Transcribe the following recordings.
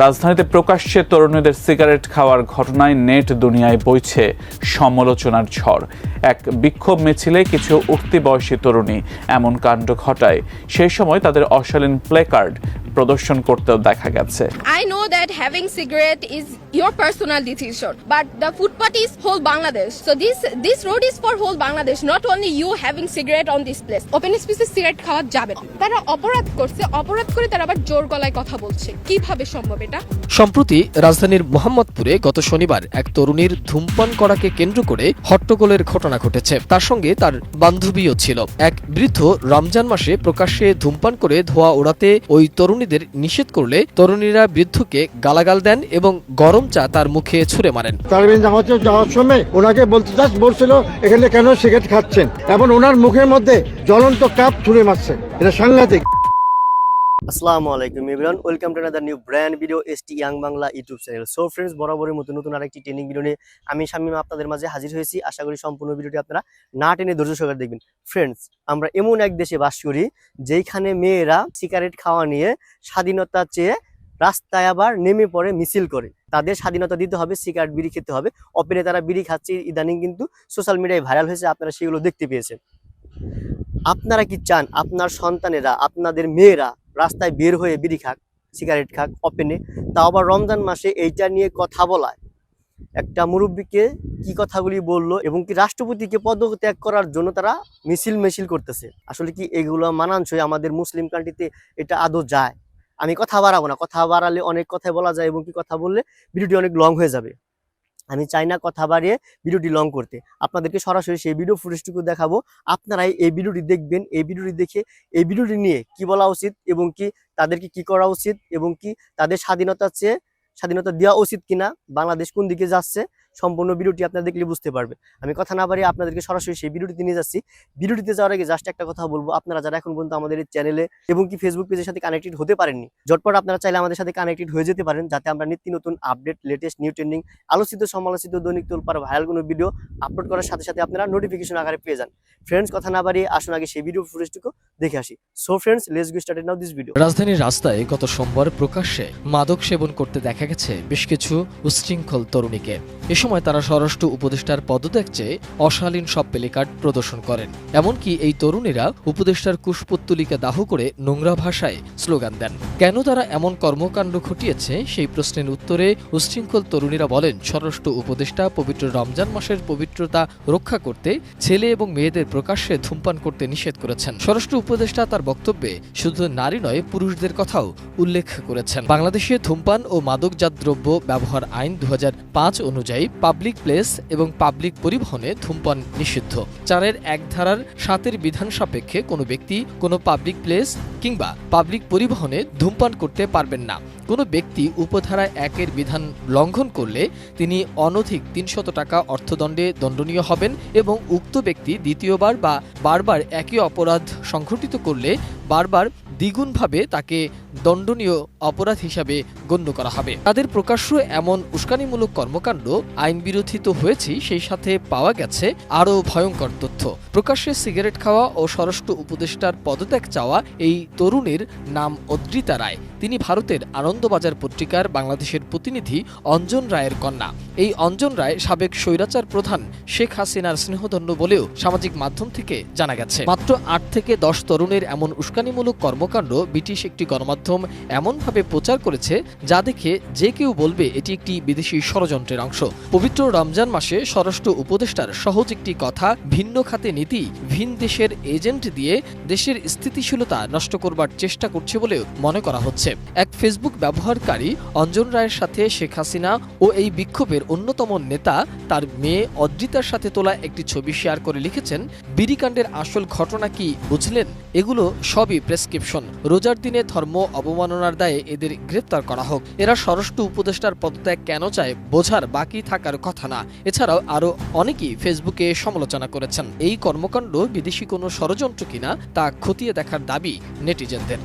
রাজধানীতে প্রকাশ্যে তরুণীদের সিগারেট খাওয়ার ঘটনায় নেট দুনিয়ায় বইছে সমালোচনার ঝড়। এক বিক্ষোভ মিছিলে কিছু উক্তি বয়সী তরুণী এমন কাণ্ড ঘটায়। সেই সময় তাদের অশালীন প্লেকার্ড প্রদর্শন করতেও দেখা গেছে। I know that having cigarette is your personal decision, but the footpath is whole Bangladesh. So this this road is for whole Bangladesh, not only you having cigarette on this place. Open স্পেসে cigarette খাওয়া যাবে তারা অপরাধ করছে অপরাধ করে তারা আবার জোর গলায় কথা বলছে। কীভাবে সম্ভব এটা? সম্প্রতি রাজধানীর মোহাম্মদপুরে গত শনিবার এক তরুণীর ধূমপান করাকে কেন্দ্র করে হট্টগোলের ঘটনা ঘটেছে। তার সঙ্গে তার বান্ধবীও ছিল। এক বৃদ্ধ রমজান মাসে প্রকাশ্যে ধূমপান করে ধোঁয়া ওড়াতে ওই তরুণীদের নিষেধ করলে তরুণীরা বৃদ্ধকে গালাগাল দেন এবং গরম চা তার মুখে ছুড়ে মারেন। তারবিন জামাতে যাওয়ার সময় ওনাকে বলতে জাস্ট বলছিল এখানে কেন সিগারেট খাচ্ছেন? এবং ওনার মুখের মধ্যে জ্বলন্ত কাপ ছুঁড়ে মারছে। এটা সাংঘাতিক। আসসালামু আলাইকুম everyone welcome to another new brand video S T young Bangla YouTube channel so friends বরাবরের মতো নতুন আরেকটি ট্রেনিং ভিডিও নিয়ে আমি শামীম আপনাদের মাঝে হাজির হয়েছি। আশা করি সম্পূর্ণ ভিডিওটি আপনারা না টেনে ধৈর্য সহকারে দেখবেন। ফ্রেন্ডস আমরা এমন এক দেশে বাস করি যেখানে মেয়েরা সিগারেট খাওয়া নিয়ে স্বাধীনতা চেয়ে রাস্তায় আবার নেমে পড়ে মিছিল করে। তাদের স্বাধীনতা দিতে হবে সিগারেট বিড়ি খেতে হবে। অপেনে তারা বিড়ি খাচ্ছে, ইদানিং কিন্তু সোশ্যাল মিডিয়ায় ভাইরাল হয়েছে, আপনারা সেগুলো দেখতে পেয়েছেন। আপনারা কি চান? আপনার সন্তানেরা, আপনাদের মেয়েরা রাস্তায় বের হয়ে বিড়ি খাক সিগারেট খাক ওপেনে তাও আবার রমজান মাসে এইটা নিয়ে কথা বলায়। একটা মুরব্বীকে কি কথাগুলি বলল এবং কি রাষ্ট্রপতিকে পদত্যাগ করার জন্য তারা মিছিল মিছিল করতেছে। আসলে কি এগুলো মানানসই? আমাদের মুসলিম কান্ট্রিতে এটা আদৌ যায়? আমি কথা বাড়াবো না। কথা বাড়ালে অনেক কথাই বলা যায় এবং কি কথা বললে ভিডিওটি অনেক লং হয়ে যাবে। আমি চাই না কথা বাড়িয়ে ভিডিওটি লং করতে। আপনাদেরকে সরাসরি সেই ভিডিও ফুটেজটুকু দেখাবো। আপনারাই এই ভিডিওটি দেখবেন, এই ভিডিওটি দেখে, এই ভিডিওটি নিয়ে কি বলা উচিত এবং কি তাদেরকে কি করা উচিত এবং কি তাদের স্বাধীনতা চেয়ে স্বাধীনতা দেওয়া উচিত কিনা, বাংলাদেশ কোন দিকে যাচ্ছে সম্পূর্ণ ভিডিওটি আপনারা দেখলে বুঝতে পারবে আমি কথা না বাড়িয়ে আপনাদেরকে সরাসরি সেই ভিডিওটিতে নিয়ে যাচ্ছি। ভিডিওটিতে যাওয়ার আগে জাস্ট একটা কথা বলব। আপনারা যারা এখন পর্যন্ত আমাদের এই চ্যানেলে এবং কি ফেসবুক পেজের সাথে কানেক্টেড হতে পারেননি, ঝটপট আপনারা চাইলে আমাদের সাথে কানেক্টেড হয়ে যেতে পারেন, যাতে আমরা নিত্য নতুন আপডেট লেটেস্ট নিউ ট্রেন্ডিং আলোচিত, সমালোচিত, দৈনিক তোলপার ভাইরাল কোনো ভিডিও আপলোড করার সাথে সাথে আপনারা নোটিফিকেশন আকারে পেয়ে যান। ফ্রেন্ডস কথা না বাড়িয়ে আসুন আগে সেই ভিডিও ফুটেজটুকু দেখে আসি। So friends let's go started now this video রাজধানীর রাস্তায় গত সোমবার প্রকাশ্যে মাদক সেবন করতে দেখা গেছে বেশ কিছু উচ্ছৃঙ্খল তরুণীকে। এ সময় তারা স্বরাষ্ট্র উপদেষ্টার পদত্যাগ চেয়ে অশালীন সব প্লেকার্ড প্রদর্শন করেন। এমনকি এই তরুণীরা উপদেষ্টার কুশপুত্তলিকা দাহ করে নোংরা ভাষায় স্লোগান দেন। কেন তারা এমন কর্মকাণ্ড ঘটিয়েছে? সেই প্রশ্নের উত্তরে উচ্ছৃঙ্খল তরুণীরা বলেন, স্বরাষ্ট্র উপদেষ্টা পবিত্র রমজান মাসের পবিত্রতা রক্ষা করতে ছেলে এবং মেয়েদের প্রকাশ্যে ধূমপান করতে নিষেধ করেছেন। স্বরাষ্ট্র উপদেষ্টা তার বক্তব্যে শুধু নারী নয়, পুরুষদের কথাও উল্লেখ করেছেন। বাংলাদেশে ধূমপান ও মাদকজাত দ্রব্য ব্যবহার আইন দু হাজার পাঁচ অনুযায়ী পাবলিক প্লেস এবং পাবলিক পরিবহনে ধূমপান নিষিদ্ধ। চারের এক ধারার সাতের বিধান সাপেক্ষে কোনো ব্যক্তি কোনো পাবলিক প্লেস কিংবা পাবলিক পরিবহনে ধূমপান করতে পারবেন না। কোনো ব্যক্তি উপধারা একের বিধান লঙ্ঘন করলে তিনি অনধিক তিনশত টাকা অর্থদণ্ডে দণ্ডনীয় হবেন এবং উক্ত ব্যক্তি দ্বিতীয়বার বা বারবার একই অপরাধ সংঘটিত করলে বারবার দ্বিগুণভাবে তাকে দণ্ডনীয় অপরাধ হিসাবে গণ্য করা হবে। তাদের প্রকাশ্য এমন উস্কানিমূলক কর্মকাণ্ড আইন বিরোধিত তো হয়েছেই, সেই সাথে পাওয়া গেছে আরও ভয়ঙ্কর তথ্য। প্রকাশ্যে সিগারেট খাওয়া ও স্বরাষ্ট্র উপদেষ্টার পদত্যাগ চাওয়া এই তরুণের নাম অদ্রিতা রায়। তিনি ভারতের আনন্দবাজার পত্রিকার বাংলাদেশের প্রতিনিধি অঞ্জন রায়ের কন্যা। এই অঞ্জন রায় সাবেক স্বৈরাচার প্রধান শেখ হাসিনার স্নেহধন্য বলেও সামাজিক মাধ্যম থেকে জানা গেছে। মাত্র আট থেকে দশ তরুণের এমন উস্কানিমূলক কর্মকাণ্ড ব্রিটিশ একটি গণমাধ্যম এমনভাবে প্রচার করেছে যা দেখে যে কেউ বলবে এটি একটি বিদেশি ষড়যন্ত্রের অংশ। পবিত্র রমজান মাসে স্বরাষ্ট্র উপদেষ্টার সহজ একটি কথা, ভিন্ন খাতে নীতি, ভিন দেশের এজেন্ট দিয়ে দেশের স্থিতিশীলতা নষ্ট করবার চেষ্টা করছে বলেও মনে করা হচ্ছে। এক ফেসবুক ব্যবহারকারী অঞ্জন রায়ের সাথে শেখ হাসিনা ও এই বিক্ষোভের অন্যতম নেতা তার মেয়ে অদ্রিতার সাথে তোলা একটি ছবি শেয়ার করে লিখেছেন বিড়িকাণ্ডের আসল ঘটনা কি বুঝলেন? এগুলো সবই প্রেসক্রিপশন। রোজার দিনে ধর্ম অবমাননার দায়ে এদের গ্রেপ্তার করা হোক। এরা স্বরাষ্ট্র উপদেষ্টার পদত্যাগ কেন চায় বোঝার বাকি থাকার কথা না। এছাড়াও আরও অনেকেই ফেসবুকে সমালোচনা করেছেন, এই কর্মকাণ্ড বিদেশি কোনো ষড়যন্ত্র কিনা তা খতিয়ে দেখার দাবি নেটিজেনদের।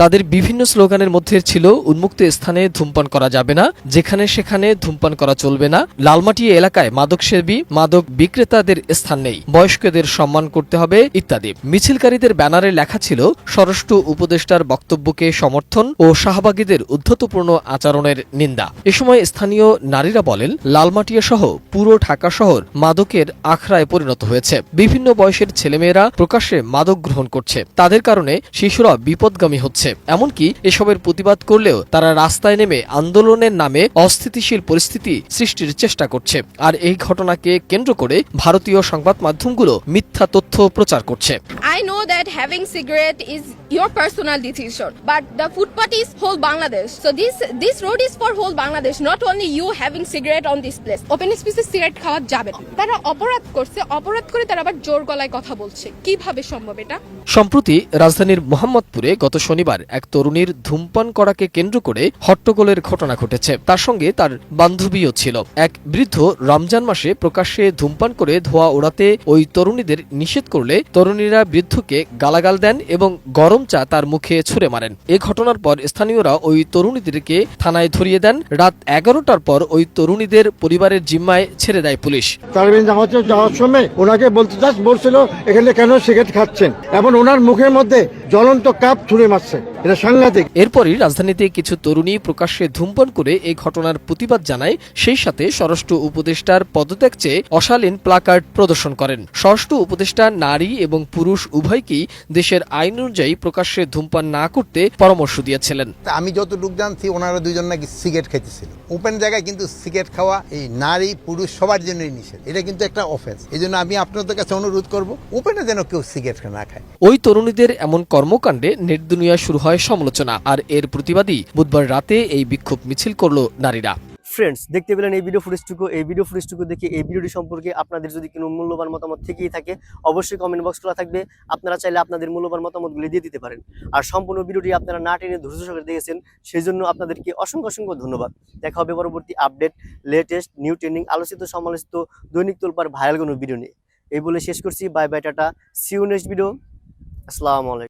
তাদের বিভিন্ন স্লোগানের মধ্যে ছিল, উন্মুক্ত স্থানে ধূমপান করা যাবে না, যেখানে সেখানে ধূমপান করা চলবে না। লালমাটিয়া এলাকায় মাদকসেবী মাদক বিক্রেতাদের স্থান নেই। বয়স্কদের সম্মান করতে হবে, ইত্যাদি। মিছিলকারীদের ব্যানারে লেখা ছিল, স্বরাষ্ট্র উপদেষ্টার বক্তব্যকে সমর্থন ও শাহবাগীদের উদ্ধতপূর্ণ আচরণের নিন্দা। এ সময় স্থানীয় নারীরা বলেন, লালমাটিয়া সহ পুরো ঢাকা শহর মাদকের আখড়ায় পরিণত হয়েছে। বিভিন্ন বয়সের ছেলেমেয়েরা প্রকাশ্যে মাদক গ্রহণ করছে। তাদের কারণে শিশুরা বিপদগামী হচ্ছে। এমনকি এসবের প্রতিবাদ করলেও তারা রাস্তায় নেমে আন্দোলনের নামে অস্থিতিশীল পরিস্থিতি সৃষ্টির চেষ্টা করছে। আর এই ঘটনাকে কেন্দ্র করে ভারতীয় সংবাদ মাধ্যমগুলো মিথ্যা তথ্য প্রচার করছে। I know that having cigarette is your personal decision, but the footpath is whole Bangladesh. So this this road is for whole Bangladesh, not only you having cigarette on this place. Open স্পেসে cigarette খাওয়া যাবে তারা অপরাধ করছে অপরাধ করে তারা আবার জোর গলায় কথা বলছে। কীভাবে সম্ভব এটা? সম্প্রতি রাজধানীর মোহাম্মদপুরে গত শনিবার এক তরুণীর ধূমপান করাকে কেন্দ্র করে হট্টগোলের ঘটনা ঘটেছে। তার সঙ্গে তার বান্ধবীও ছিল। এক বৃদ্ধ রমজান মাসে প্রকাশ্যে ধূমপান করে ধোয়া ওড়াতে ওই তরুণীদের নিষেধ করলে তরুণীরা বৃদ্ধকে গালাগাল দেন এবং গরম চা তার মুখে ছুঁড়ে মারেন। এ ঘটনার পর স্থানীয়রা ওই তরুণীদেরকে থানায় ধরিয়ে দেন। রাত এগারোটার পর ওই তরুণীদের পরিবারের জিম্মায় ছেড়ে দেয় পুলিশ। তারবিন জামাতে যাওয়ার সময় ওনাকে বলতে জাস্ট বলছিল এখানে কেন সিগারেট খাচ্ছেন? এবং ওনার মুখের মধ্যে জ্বলন্ত কাপ ছুঁড়ে মারছে। এটা সাংঘাতিক। এরপরই রাজধানীতে কিছু তরুণী প্রকাশ্যে ধূমপান করে এই ঘটনার প্রতিবাদ জানায়। সেই সাথে স্বরাষ্ট্র উপদেষ্টার পদত্যাগ চেয়ে অশালীন প্লাকার্ড প্রদর্শন করেন। স্বরাষ্ট্র উপদেষ্টা নারী এবং পুরুষ উভয়কেই দেশের আইন অনুযায়ী প্রকাশ্যে ধূমপান না করতে পরামর্শ দিয়েছিলেন। আমি যতটুকু জানছি ওনারা দুজন নাকি সিগারেট খাইতেছিল। ওপেন জায়গায় কিন্তু সিগারেট খাওয়া এই নারী পুরুষ সবার জন্যই নিষেধ। এটা কিন্তু একটা অফেন্স এই জন্য আমি আপনাদের কাছে অনুরোধ করব ওপেনে যেন কেউ সিগারেট না খায়। ওই তরুণীদের এমন কর্মকাণ্ডে নেট দুনিয়া শুরু হয় সমালোচনা আর এর প্রতিবাদী বুধবার রাতে এই বিক্ষোভ মিছিল করল নারীরা। ফ্রেন্ডস দেখতে পেলেন এই ভিডিও ফুটেজটুকু এই ভিডিও ফুটেজটুকু দেখে এই ভিডিওটি সম্পর্কে আপনাদের যদি কোনো মূল্যবান মতামত থেকেই থাকে, অবশ্যই কমেন্ট বক্স খোলা থাকবে। আপনারা চাইলে আপনাদের মূল্যবান মতামতগুলি দিয়ে দিতে পারেন। আর সম্পূর্ণ ভিডিওটি আপনারা না টেনে ধৈর্য সহকারে দেখেছেন সেই জন্য আপনাদেরকে অসংখ্য অসংখ্য ধন্যবাদ। দেখা হবে পরবর্তী আপডেট লেটেস্ট নিউ ট্রেন্ডিং আলোচিত, সমালোচিত, দৈনিক তোলপার ভাইরাল কোনো ভিডিও নিয়ে। এই বলে শেষ করছি। Bye bye tata. See you next video আসসালামু আলাইকুম